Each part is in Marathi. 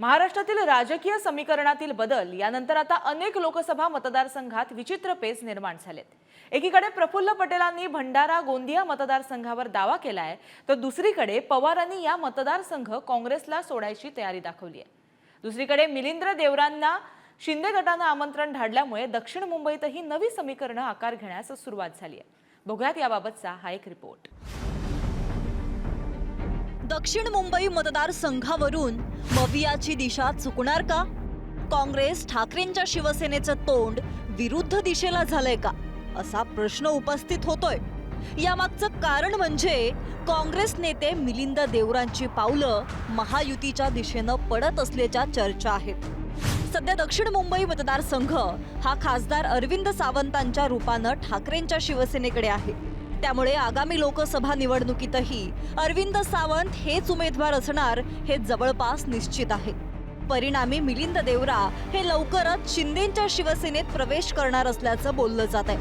महाराष्ट्रातील राजकीय समीकरणातील बदल यानंतर आता अनेक लोकसभा मतदारसंघात विचित्र पेच निर्माण झालेत. एकीकडे प्रफुल्ल पटेलांनी भंडारा गोंदिया मतदारसंघावर दावा केला आहे तर दुसरीकडे पवारांनी या मतदारसंघ काँग्रेसला सोडायची तयारी दाखवली आहे दुसरीकडे मिलिंद्र देवरांना शिंदे गटानं आमंत्रण धाडल्यामुळे दक्षिण मुंबईतही नवी समीकरणं आकार घेण्यास सुरुवात झाली आहे बघूयात याबाबतचा हा एक रिपोर्ट दक्षिण मुंबई मतदारसंघावरून मवियाची दिशा चुकणार का? काँग्रेस ठाकरेंच्या शिवसेनेचं तोंड विरुद्ध दिशेला झालंय का? असा प्रश्न उपस्थित होतोय. यामागचं कारण म्हणजे काँग्रेस नेते मिलिंद देवरांची पावलं महायुतीच्या दिशेनं पडत असल्याच्या चर्चा आहेत. सध्या दक्षिण मुंबई मतदारसंघ हा खासदार अरविंद सावंतांच्या रूपानं ठाकरेंच्या शिवसेनेकडे आहे. त्यामुळे आगामी लोकसभा निवडणुकीतही अरविंद सावंत हेच उमेदवार असणार हे जवळपास निश्चित आहे. परिणामी मिलिंद देवरा हे लवकरच शिंदेच्या शिवसेनेत प्रवेश करणार असल्याचं बोललं जात आहे.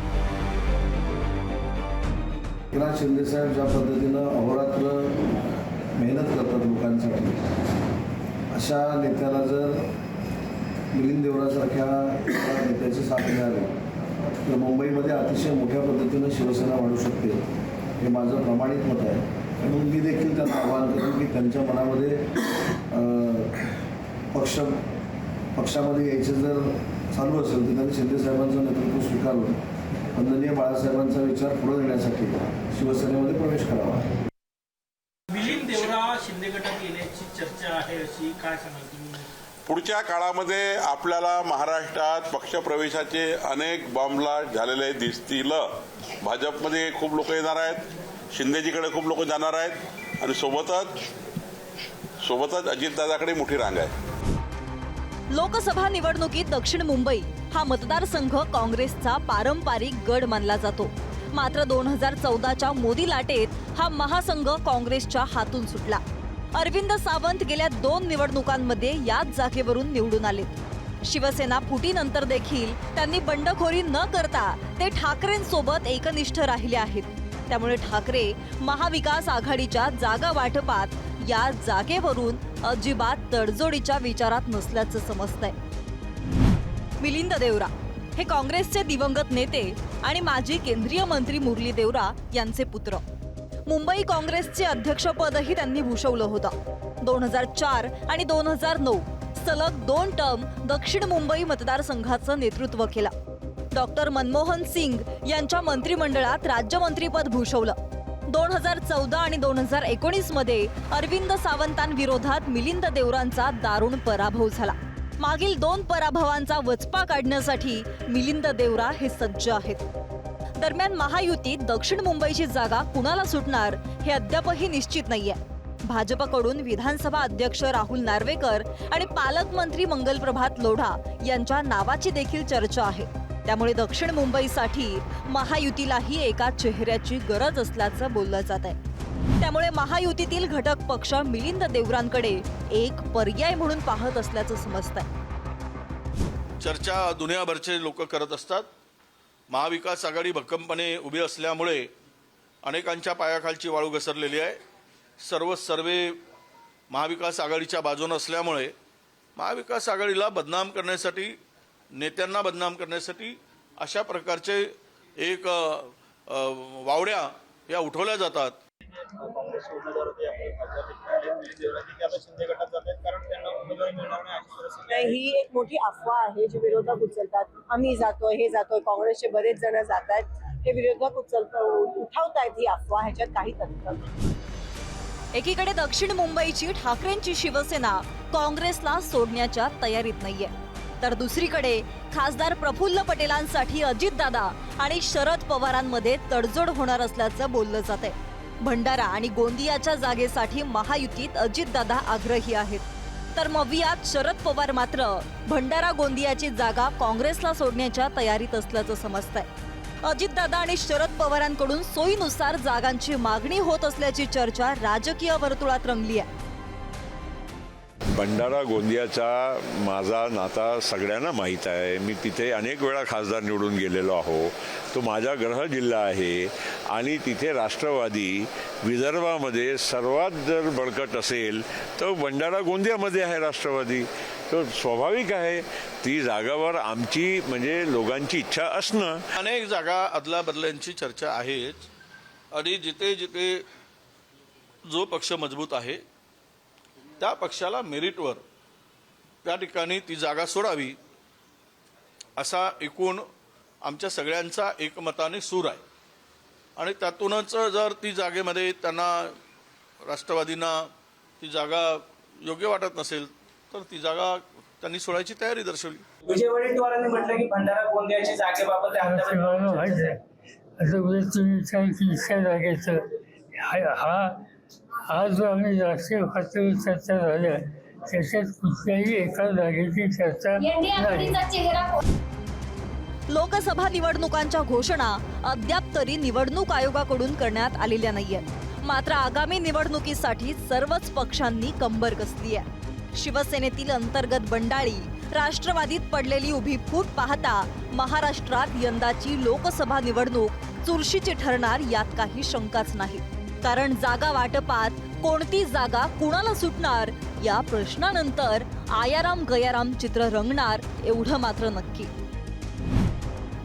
एकनाथ शिंदेसाहेब ज्या पद्धतीनं अहोरात्र मेहनत करतात लोकांसाठी अशा नेत्याला जर मिलिंद देवरासारख्या नेत्याची साथ मिळाली तर मुंबईमध्ये अतिशय मोठ्या पद्धतीनं शिवसेना वाढू शकते हे माझं प्रमाणित मत आहे. म्हणून मी देखील त्यांना आवाहन करेन की त्यांच्या मनामध्ये पक्ष पक्षामध्ये यायचे जर चालू असेल तर त्यांनी शिंदेसाहेबांचं नेतृत्व स्वीकारलं वंदनीय बाळासाहेबांचा विचार पुढे नेण्यासाठी शिवसेनेमध्ये प्रवेश करावा. मिलिंद देवरा शिंदे गटात येण्याची चर्चा आहे अशी काय सांगाल तुम्ही? पुढच्या काळामध्ये आपल्याला महाराष्ट्रात पक्षप्रवेशाचे अनेक बॉम्बलाट झालेले दिसतील. भाजपमध्ये खूप लोक येणार आहेत. शिंदेजीकडे खूप लोक जाणार आहेत. आणि सोबतच सोबतच अजितदादाकडे मोठी रांग आहे. लोकसभा निवडणुकीत दक्षिण मुंबई हा मतदारसंघ काँग्रेसचा पारंपरिक गड मानला जातो. मात्र दोन हजार चौदाच्या मोदी लाटेत हा महासंघ काँग्रेसच्या हातून सुटला. अरविंद सावंत गेल्या दोन निवडणुकांमध्ये याच जागेवरून निवडून आले. शिवसेना फुटीनंतर देखील त्यांनी बंडखोरी न करता ते ठाकरेंसोबत एकनिष्ठ राहिले आहेत. त्यामुळे ठाकरे महाविकास आघाडीच्या जागा वाटपात या जागेवरून अजिबात तडजोडीच्या विचारात नसल्याचं समजतंय. मिलिंद देवरा हे काँग्रेसचे दिवंगत नेते आणि माजी केंद्रीय मंत्री मुरली देवरा यांचे पुत्र. मुंबई काँग्रेसचे अध्यक्षपदही त्यांनी भूषवलं होतं. दोन हजार चार आणि दोन हजार नऊ सलग दोन टर्म दक्षिण मुंबई मतदारसंघाचं नेतृत्व केलं. डॉक्टर मनमोहन सिंग यांच्या मंत्रिमंडळात राज्यमंत्रीपद भूषवलं. दोन हजार चौदा आणि दोन हजार एकोणीसमध्ये अरविंद सावंतांविरोधात मिलिंद देवरांचा दारुण पराभव झाला. मागील दोन पराभवांचा वचपा काढण्यासाठी मिलिंद देवरा हे सज्ज आहेत. दरम्यान महायुतीत दक्षिण मुंबईची जागा कुणाला सुटणार हे अद्यापही निश्चित नाहीये. भाजपकडून विधानसभा अध्यक्ष राहुल नार्वेकर आणि पालकमंत्री मंगलप्रभात लोढा यांच्या नावाची देखील चर्चा आहे. त्यामुळे दक्षिण मुंबईसाठी महायुतीलाही एका चेहऱ्याची गरज असल्याचं बोललं जात आहे. त्यामुळे महायुतीतील घटक पक्ष मिलिंद देवरांकडे एक पर्याय म्हणून पाहत असल्याचं समजत आहे चर्चा दुनियाभरचे लोक करत असतात. महाविकास आघाडी भक्कमपणे उभी असल्यामुळे अनेकांच्या पायाखालची वाळू घसरलेली आहे. सर्व सर्वे महाविकास आघाडीच्या बाजूनं असल्यामुळे महाविकास आघाडीला बदनाम करण्यासाठी नेत्यांना बदनाम करण्यासाठी अशा प्रकारचे एक वावड्या या उठवल्या जातात. नाही, ही एक मोठी अफवा आहे जी विरोधक उचलतात. आम्ही जातोय हे जातोय काँग्रेसचे बरेच जण जात आहेत हे विरोधक उचलत उठवतायत ही अफवा ह्याच्यात काही तथ्य. एकीकडे दक्षिण मुंबईची ठाकरेंची शिवसेना काँग्रेसला सोडण्याच्या तयारीत नाहीये. तर दुसरीकडे खासदार प्रफुल्ल पटेलांसाठी अजितदादा आणि शरद पवारांमध्ये तडजोड होणार असल्याचं बोललं जात आहे भंडारा आणि गोंदियाच्या जागेसाठी महायुतीत अजितदादा आग्रही आहेत. तर मवियात शरद पवार मात्र भंडारा गोंदियाची जागा काँग्रेसला सोडण्याच्या तयारीत असल्याचं समजतंय. अजितदादा आणि शरद पवारांकडून सोयीनुसार जागांची मागणी होत असल्याची चर्चा राजकीय वर्तुळात रंगली आहे. भंडारा गोंदियाचा माझा नाता सगळ्यांना माहीत आहे. मी तिथे अनेक वेळा खासदार निवडून गेलेलो आहो. तो माझा ग्रह जिल्हा आहे. आणि तिथे राष्ट्रवादी विदर्भामध्ये सर्वात जर बळकट असेल तर भंडारा गोंदियामध्ये आहे राष्ट्रवादी. तो स्वाभाविक आहे. ती जागावर आमची म्हणजे लोकांची इच्छा असणं. अनेक जागा अदला बदल्यांची चर्चा आहेच आणि जिथे जिथे जो पक्ष मजबूत आहे त्या पक्षाला मेरिटवर त्या ठिकाणी ती जागा सोडावी असा एकूण आमच्या सगळ्यांचा एकमताने सूर आहे. आणि त्यातूनच जर ती जागेमध्ये त्यांना राष्ट्रवादींना ती जागा योग्य वाटत नसेल तर ती जागा त्यांनी सोडायची तयारी दर्शवली. विजय वडेट्टीवारांनी म्हटलं की भंडारा गोंदियाच्या जागेबाबत आहे. आता उद्या तुम्ही विचार की इतक्या जागेचं. हा हा हा जो आम्ही राष्ट्रीय पातळीवर चर्चा झाल्या त्याच्यात कुठल्याही एका जागेची चर्चा नाही. लोकसभा निवडणुकांच्या घोषणा अद्याप तरी निवडणूक आयोगाकडून करण्यात आलेल्या नाहीयेत. मात्र आगामी निवडणुकीसाठी सर्वच पक्षांनी कंबर कसली आहे. शिवसेनेतील अंतर्गत बंडाळी राष्ट्रवादीत पडलेली उभी फूट पाहता महाराष्ट्रात यंदाची लोकसभा निवडणूक चुरशीची ठरणार यात काही शंकाच नाही कारण जागा वाटपात कोणती जागा कुणाला सुटणार या प्रश्नानंतर आयाराम गयाराम चित्र रंगणार एवढं मात्र नक्की.